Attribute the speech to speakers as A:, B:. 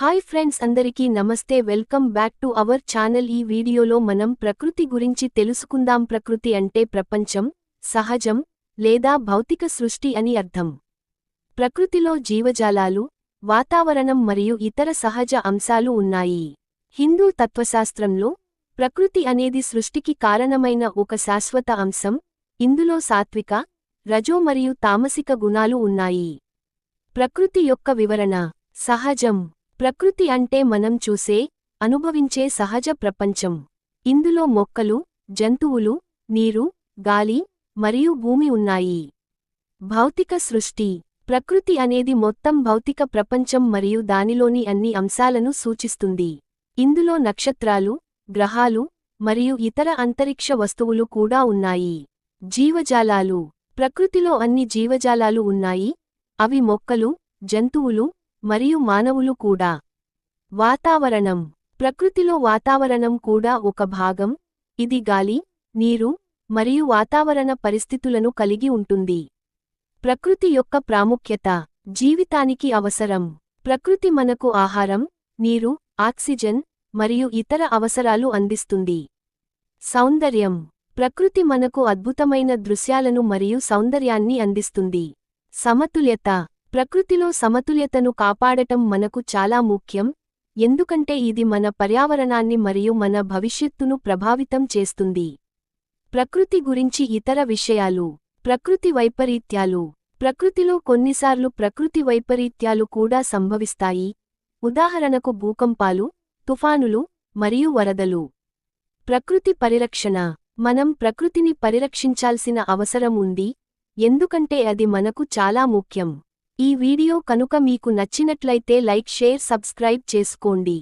A: Hi friends అందరికీ నమస్తే. Welcome back to our channel ఈ వీడియోలో మనం ప్రకృతి గురించి తెలుసుకుందాం. ప్రకృతి అంటే ప్రపంచం సహజం లేదా భౌతిక సృష్టి అని అర్థం. ప్రకృతిలో జీవజాలాలు వాతావరణం మరియు ఇతర సహజ అంశాలు ఉన్నాయి. హిందూ తత్వశాస్త్రంలో ప్రకృతి అనేది సృష్టికి కారణమైన ఒక శాశ్వత అంశం. ఇందులో సాత్విక రజో మరియు తామసిక గుణాలు ఉన్నాయి. ప్రకృతి యొక్క వివరణ సహజం ప్రకృతి అంటే మనం చూసే అనుభవించే సహజ ప్రపంచం. ఇందులో మొక్కలు జంతువులు నీరు గాలి మరియు భూమి ఉన్నాయి. భౌతిక సృష్టి. ప్రకృతి అనేది మొత్తం భౌతిక ప్రపంచం మరియు దానిలోని అన్ని అంశాలను సూచిస్తుంది. ఇందులో నక్షత్రాలు గ్రహాలు మరియు ఇతర అంతరిక్ష వస్తువులు కూడా ఉన్నాయి. జీవజాలాలు. ప్రకృతిలో అన్ని జీవజాలాలు ఉన్నాయి. అవి మొక్కలు జంతువులు మరియు మానవులు కూడా. వాతావరణం. ప్రకృతిలో వాతావరణం కూడా ఒక భాగం. ఇది గాలి నీరు మరియు వాతావరణ పరిస్థితులను కలిగి ఉంటుంది. ప్రకృతి యొక్క ప్రాముఖ్యత. జీవితానికి అవసరం. ప్రకృతి మనకు ఆహారం నీరు ఆక్సిజన్ మరియు ఇతర అవసరాలు అందిస్తుంది. సౌందర్యం. ప్రకృతి మనకు అద్భుతమైన దృశ్యాలను మరియు సౌందర్యాన్ని అందిస్తుంది. సమతుల్యత. ప్రకృతిలో సమతుల్యతను కాపాడటం మనకు చాలా ముఖ్యం ఎందుకంటే ఇది మన పర్యావరణాన్ని మరియు మన భవిష్యత్తును ప్రభావితం చేస్తుంది. ప్రకృతి గురించి ఇతర విషయాలు ప్రకృతి వైపరీత్యాలు ప్రకృతిలో కొన్నిసార్లు ప్రకృతి వైపరీత్యాలు కూడా సంభవిస్తాయి. ఉదాహరణకు భూకంపాలు తుఫానులు మరియు వరదలు. ప్రకృతి పరిరక్షణ మనం ప్రకృతిని పరిరక్షించాల్సిన అవసరం ఉంది ఎందుకంటే అది మనకు చాలా ముఖ్యం. ఈ వీడియో కనుక మీకు నచ్చినట్లయితే లైక్ షేర్ సబ్స్క్రైబ్ చేసుకోండి.